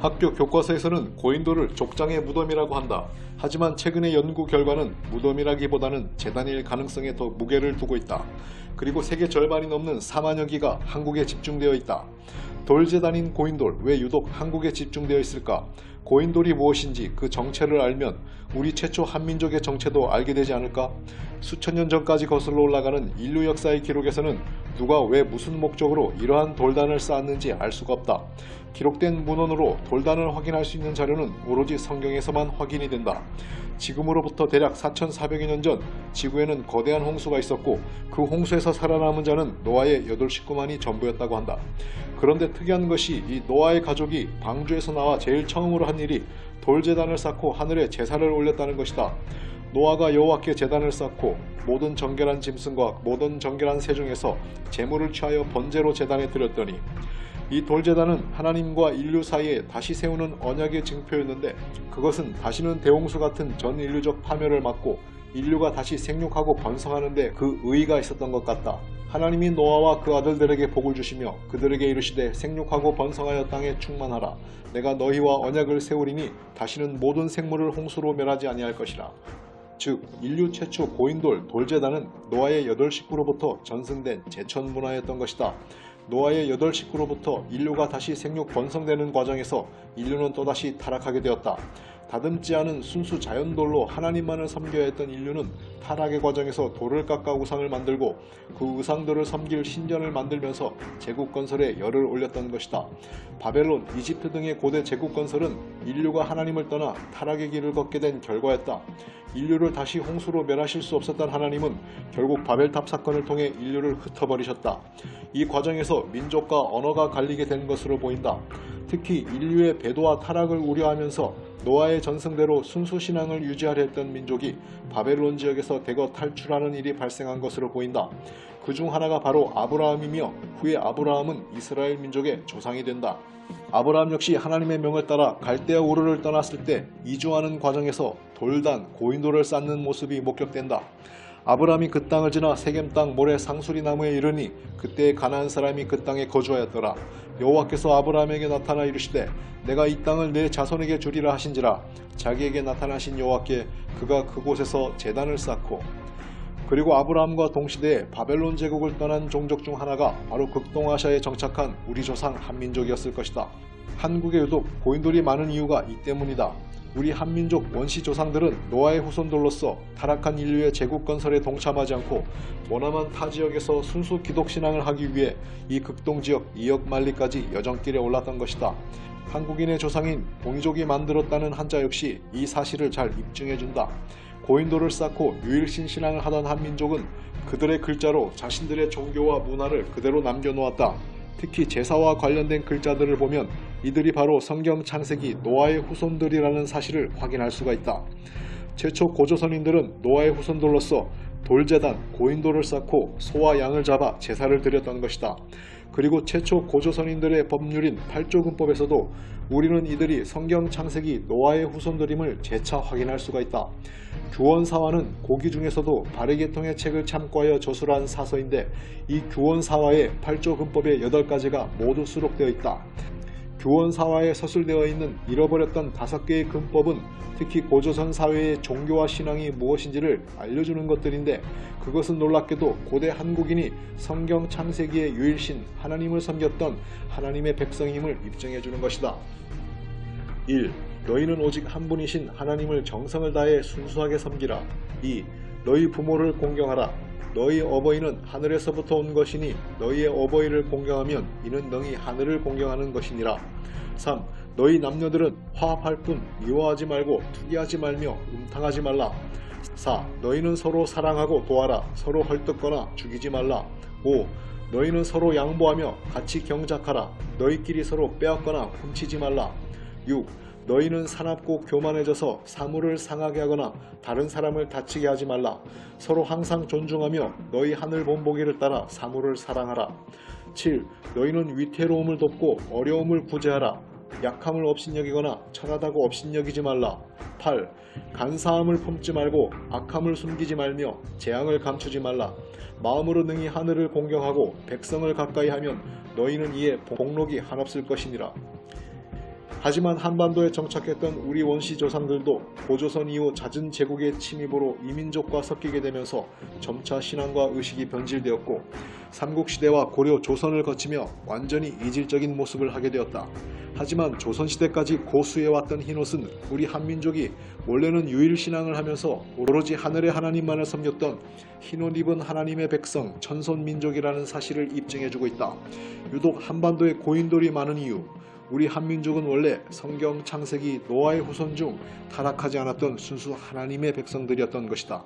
학교 교과서에서는 고인돌을 족장의 무덤이라고 한다. 하지만 최근의 연구 결과는 무덤이라기보다는 재단일 가능성에 더 무게를 두고 있다. 그리고 세계 절반이 넘는 4만여 기가 한국에 집중되어 있다. 돌재단인 고인돌 왜 유독 한국에 집중되어 있을까? 고인돌이 무엇인지 그 정체를 알면 우리 최초 한민족의 정체도 알게 되지 않을까? 수천 년 전까지 거슬러 올라가는 인류 역사의 기록에서는 누가 왜 무슨 목적으로 이러한 돌단을 쌓았는지 알 수가 없다. 기록된 문헌으로 돌단을 확인할 수 있는 자료는 오로지 성경에서만 확인이 된다. 지금으로부터 대략 4,400여 년 전 지구에는 거대한 홍수가 있었고 그 홍수에서 살아남은 자는 노아의 여덟 식구만이 전부였다고 한다. 그런데 특이한 것이 이 노아의 가족이 방주에서 나와 제일 처음으로 한 일이 돌재단을 쌓고 하늘에 제사를 올렸다는 것이다. 노아가 여호와께 제단을 쌓고 모든 정결한 짐승과 모든 정결한 새 중에서 제물을 취하여 번제로 제단에 드렸더니 이 돌제단은 하나님과 인류 사이에 다시 세우는 언약의 증표였는데 그것은 다시는 대홍수 같은 전 인류적 파멸을 막고 인류가 다시 생육하고 번성하는데 그 의의가 있었던 것 같다. 하나님이 노아와 그 아들들에게 복을 주시며 그들에게 이르시되 생육하고 번성하여 땅에 충만하라. 내가 너희와 언약을 세우리니 다시는 모든 생물을 홍수로 멸하지 아니할 것이라. 즉 인류 최초 고인돌 돌제단은 노아의 여덟 식구로부터 전승된 제천 문화였던 것이다. 노아의 여덟 식구로부터 인류가 다시 생육 번성되는 과정에서 인류는 또다시 타락하게 되었다. 다듬지 않은 순수 자연돌로 하나님만을 섬겨야 했던 인류는 타락의 과정에서 돌을 깎아 우상을 만들고 그 우상들을 섬길 신전을 만들면서 제국 건설에 열을 올렸던 것이다. 바벨론, 이집트 등의 고대 제국 건설은 인류가 하나님을 떠나 타락의 길을 걷게 된 결과였다. 인류를 다시 홍수로 멸하실 수 없었던 하나님은 결국 바벨탑 사건을 통해 인류를 흩어버리셨다. 이 과정에서 민족과 언어가 갈리게 된 것으로 보인다. 특히 인류의 배도와 타락을 우려하면서 노아의 전승대로 순수 신앙을 유지하려 했던 민족이 바벨론 지역에서 대거 탈출하는 일이 발생한 것으로 보인다. 그 중 하나가 바로 아브라함이며 후에 아브라함은 이스라엘 민족의 조상이 된다. 아브라함 역시 하나님의 명을 따라 갈대아 우르를 떠났을 때 이주하는 과정에서 돌단, 고인돌을 쌓는 모습이 목격된다. 아브라함이 그 땅을 지나 세겜 땅 모래 상수리 나무에 이르니 그때 가나안 사람이 그 땅에 거주하였더라. 여호와께서 아브라함에게 나타나 이르시되 내가 이 땅을 내 자손에게 주리라 하신지라 자기에게 나타나신 여호와께 그가 그곳에서 제단을 쌓고 그리고 아브라함과 동시대에 바벨론 제국을 떠난 종족 중 하나가 바로 극동아시아에 정착한 우리 조상 한민족이었을 것이다. 한국에 유독 고인돌이 많은 이유가 이 때문이다. 우리 한민족 원시 조상들은 노아의 후손들로서 타락한 인류의 제국 건설에 동참하지 않고 머나먼 타 지역에서 순수 기독 신앙을 하기 위해 이 극동 지역 이역 만리까지 여정길에 올랐던 것이다. 한국인의 조상인 동이족이 만들었다는 한자 역시 이 사실을 잘 입증해준다. 고인돌을 쌓고 유일신 신앙을 하던 한민족은 그들의 글자로 자신들의 종교와 문화를 그대로 남겨놓았다. 특히 제사와 관련된 글자들을 보면 이들이 바로 성경 창세기 노아의 후손들이라는 사실을 확인할 수가 있다. 최초 고조선인들은 노아의 후손들로서 돌재단, 고인돌을 쌓고 소와 양을 잡아 제사를 드렸던 것이다. 그리고 최초 고조선인들의 법률인 팔조근법에서도 우리는 이들이 성경 창세기 노아의 후손들임을 재차 확인할 수가 있다. 규원사화는 고기 중에서도 바르게통의 책을 참고하여 저술한 사서인데 이 규원사화의 팔조근법의 8가지가 모두 수록되어 있다. 규원사화에 서술되어 있는 잃어버렸던 다섯 개의 근법은 특히 고조선 사회의 종교와 신앙이 무엇인지를 알려주는 것들인데 그것은 놀랍게도 고대 한국인이 성경 창세기의 유일신 하나님을 섬겼던 하나님의 백성임을 입증해주는 것이다. 1. 너희는 오직 한 분이신 하나님을 정성을 다해 순수하게 섬기라. 2. 너희 부모를 공경하라. 너희 어버이는 하늘에서부터 온 것이니 너희의 어버이를 공경하면 이는 능히 하늘을 공경하는 것이니라. 3. 너희 남녀들은 화합할 뿐 미워하지 말고 투기하지 말며 음탕하지 말라. 4. 너희는 서로 사랑하고 도와라. 서로 헐뜯거나 죽이지 말라. 5. 너희는 서로 양보하며 같이 경작하라. 너희끼리 서로 빼앗거나 훔치지 말라. 6. 너희는 사납고 교만해져서 사물을 상하게 하거나 다른 사람을 다치게 하지 말라. 서로 항상 존중하며 너희 하늘 본보기를 따라 사물을 사랑하라. 7. 너희는 위태로움을 돕고 어려움을 구제하라. 약함을 업신여기거나 천하다고 업신여기지 말라. 8. 간사함을 품지 말고 악함을 숨기지 말며 재앙을 감추지 말라. 마음으로 능히 하늘을 공경하고 백성을 가까이 하면 너희는 이에 복록이 한없을 것이니라. 하지만 한반도에 정착했던 우리 원시 조상들도 고조선 이후 잦은 제국의 침입으로 이민족과 섞이게 되면서 점차 신앙과 의식이 변질되었고 삼국시대와 고려 조선을 거치며 완전히 이질적인 모습을 하게 되었다. 하지만 조선시대까지 고수해왔던 흰옷은 우리 한민족이 원래는 유일신앙을 하면서 오로지 하늘의 하나님만을 섬겼던 흰옷 입은 하나님의 백성 천손민족이라는 사실을 입증해주고 있다. 유독 한반도에 고인돌이 많은 이유 우리 한민족은 원래 성경 창세기 노아의 후손 중 타락하지 않았던 순수 하나님의 백성들이었던 것이다.